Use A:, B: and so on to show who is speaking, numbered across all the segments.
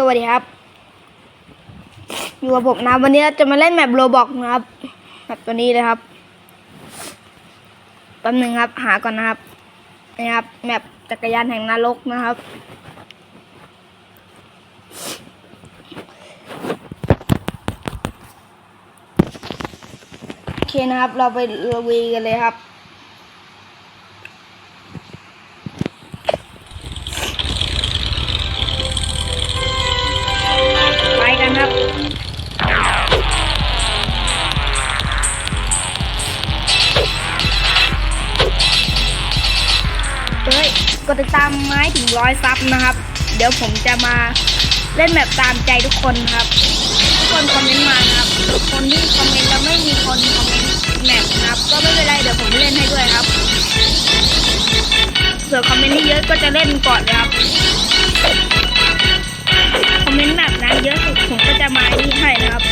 A: สวัสดีครับ อยู่กับผมนะ วันนี้เราจะมาเล่นแมปโรบอกนะครับแมปตัวนี้เลยครับแป๊บหนึ่งครับ หาก่อนนะครับนี่ครับแมปจักรยานแห่งนรกนะครับ โอเคนะครับ เราไปลุยกันเลยครับ กดติดตามไม้ถึงร้อยซับนะครับ เดี๋ยวผมจะมาเล่นแบบตามใจทุกคนครับ ทุกคนคอมเมนต์มาครับ คนที่คอมเมนต์แล้วไม่มีคนคอมเมนต์แมปนะครับ ก็ไม่เป็นไรเดี๋ยวผมเล่นให้ด้วยครับส่วนคอมเมนต์ที่เยอะก็จะเล่นก่อนครับ คอมเมนต์แบบนั้นเยอะสุดผมก็จะมานี่ให้นะครับ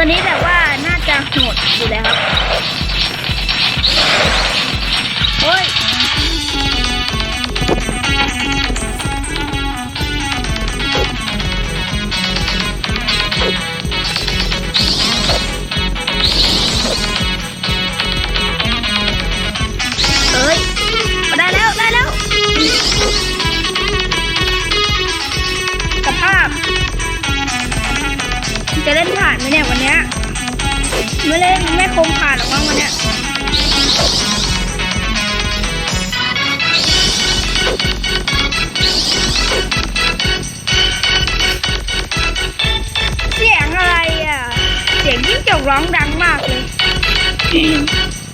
A: ตัวนี้แบบว่าน่าจะโหดอยู่แล้วครับ โอ้ย บ้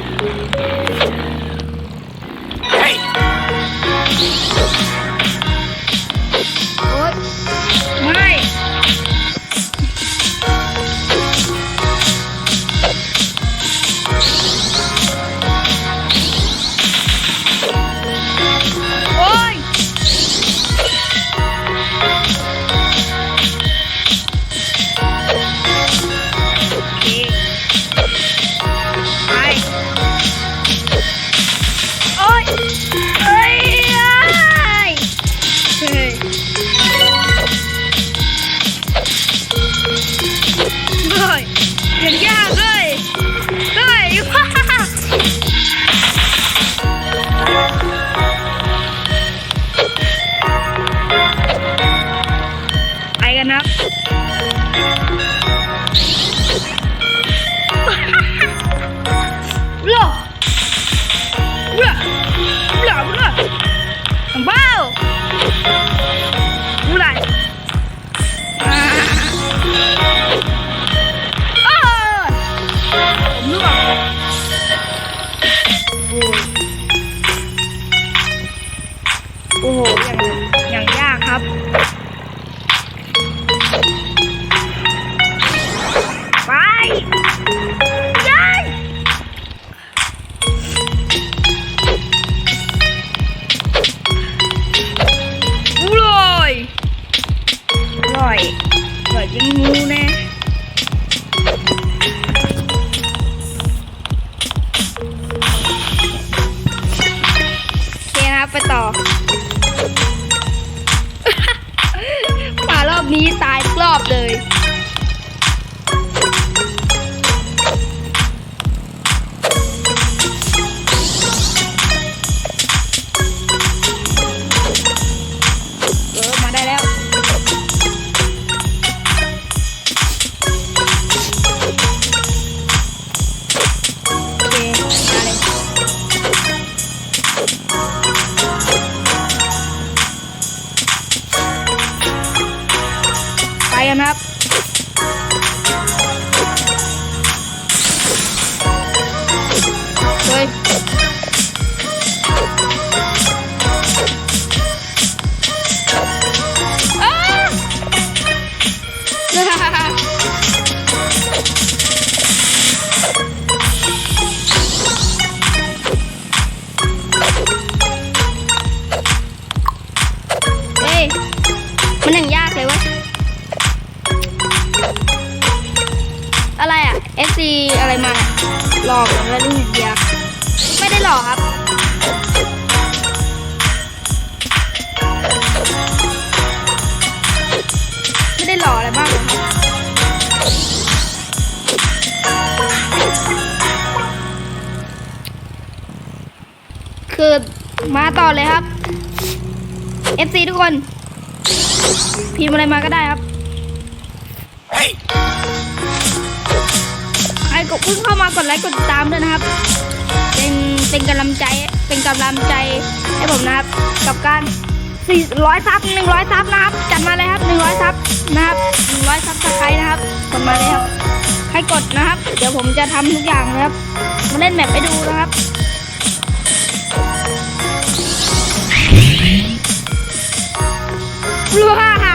A: โไหลอกเหมือนวัยรุ่เดียไม่ได้หลอกครับไม่ได้หลอกอะไรมากหรอกครับคือมาต่อเลยครับ FC ทุกคนพิมพ์อะไรมาก็ได้ครับ
B: Hey!
A: กดเพิ่งเข้ามากดไลค์กดติดตามด้วยนะครับ เป็นเป็นกำลังใจเป็นกำลังใจให้ผมนะครับ กับการ400ซับ100ซับนะครับ จัดมาเลยครับ100ซับนะครับ100ซับสไครต์นะครับกดมาเลยครับให้กดนะครับ เดี๋ยวผมจะทำทุกอย่างนะครับ มาเล่นแมปไปดูนะครับรัวฮ่า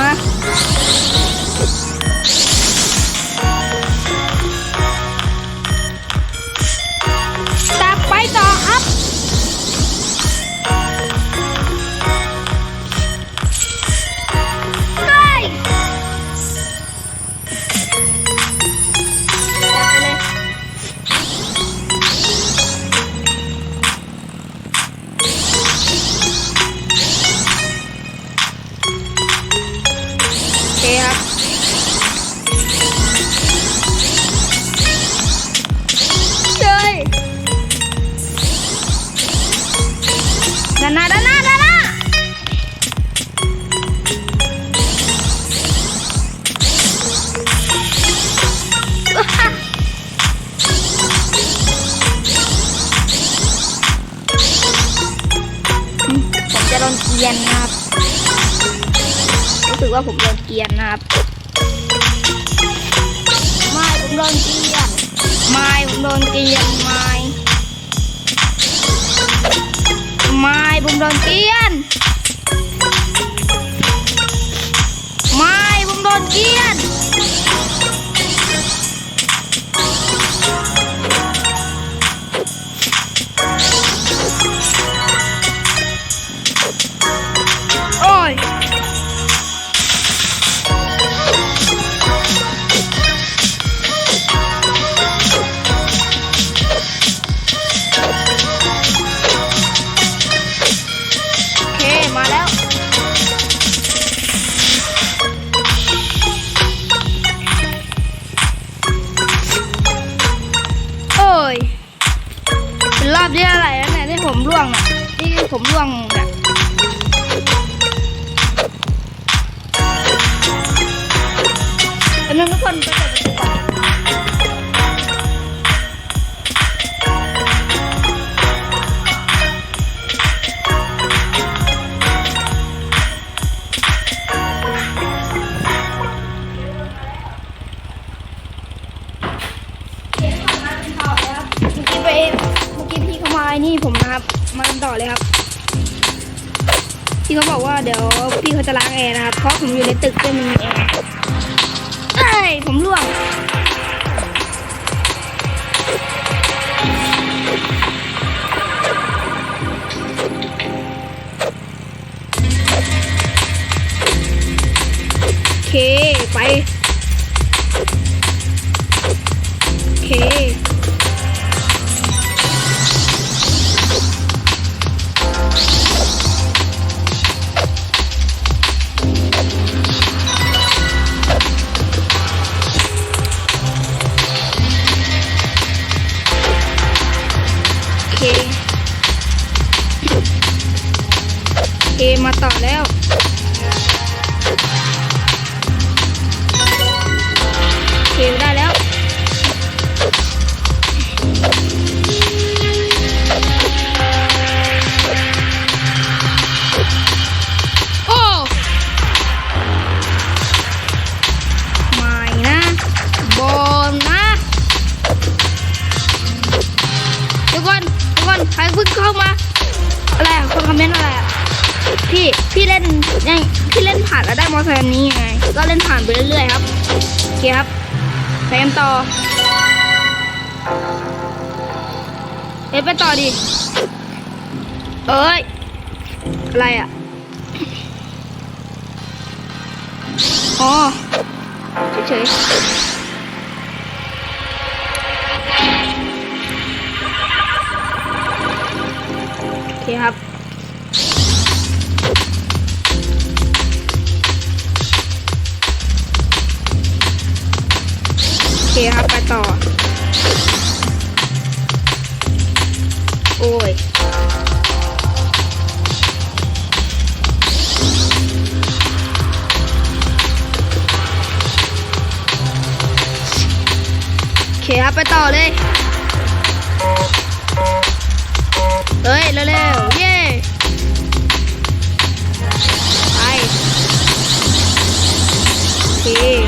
A: โกรียนนะครับรู้สึกว่าผมโดนเกรียนนะครับไม่ผมโดนเกรียนไม่ผมโดนเกรียนไม่ไม่ผมโดนเกรียน นั้นทุกคนไปเปิดประตูก่อนเมื่อกี้ไปเมื่อกี้พี่เขามาไอ้นี่ผมนะครับ มากันต่อเลยครับพี่เขาบอกว่าเดี๋ยวพี่เขาจะล้างแอร์นะครับ เพราะผมอยู่ในตึกที่มันมีแอร์ เอ้ย ผมร่วง โอเค ไป โอเค เคมาต่อแล้วเคได้แล้วโอ้ไม่นะบอลนะทุกคนทุกคนใครเพิ่งเข้ามาอะไรอะคนคอมเมนต์อะไรอะ พี่พี่เล่นยังพี่เล่นผ่านแล้วได้มอเตอร์ไซค์นี้ยังไง ก็เล่นผ่านไปเรื่อยๆครับโอเคครับไปกันต่อเอ้ไปต่อดิเอ้ยอะไรอะอ๋อเฉยๆโอเคครับ คครับ ไปต่อ โอ้ย โอเคครับ ไปต่อเลย เฮ้ย เร็วๆ เย้ไปโอเค